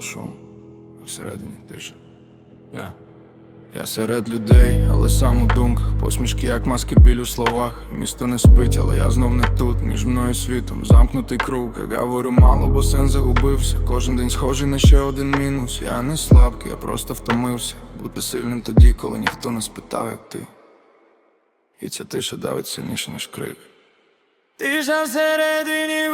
шум, а всередині тиша. Я. Я серед людей, але сам у думках. Посмішки, як маски біль у словах. Місто не спить, але я знов не тут. Між мною і світом замкнутий круг. Я говорю мало, бо сен загубився. Кожен день схожий на ще один мінус. Я не слабкий, я просто втомився. Бути сильним тоді, коли ніхто не спитав, як ти. І ця тиша давить сильніше, ніж крик. Тиша всередині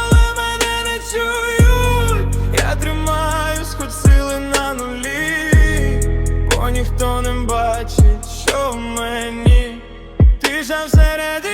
але мене не чують. Я тримаюсь, хоч сили на нулі Бо ніхто не бачить, що в мені. Тиша всередині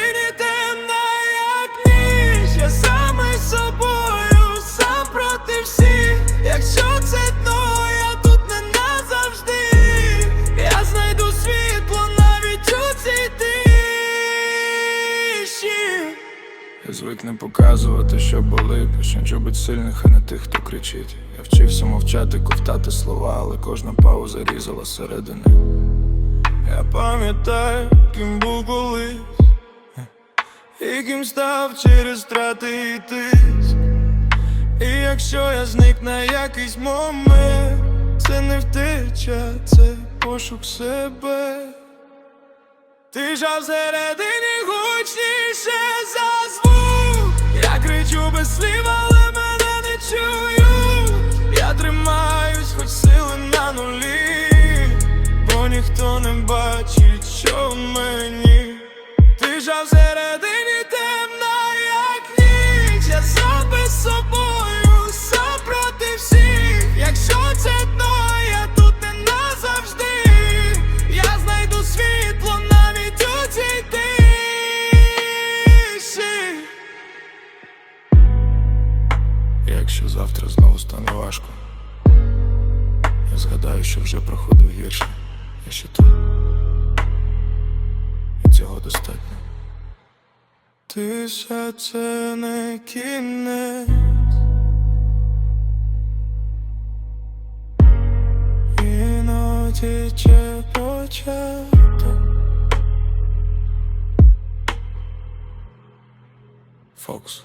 звик не показувати, що болить Пишень чобить сильних, а не тих, хто кричить. Я вчився мовчати, ковтати слова, але кожна пауза різала середини. Я пам'ятаю, ким був колись. І ким став через страти і тиск. І якщо я зник на якийсь момент Це не втеча, це пошук себе. Тиша всередині слів, але мене не чують. Я тримаюсь, хоч сили на нулі. Бо ніхто не бачить, що в мені. Ти жав темна, Якщо завтра знову стане важко, я згадаю, що вже проходив гірше. Я ще тут. І цього достатньо. Тиша це не кінець Іноді ще початок Фокус.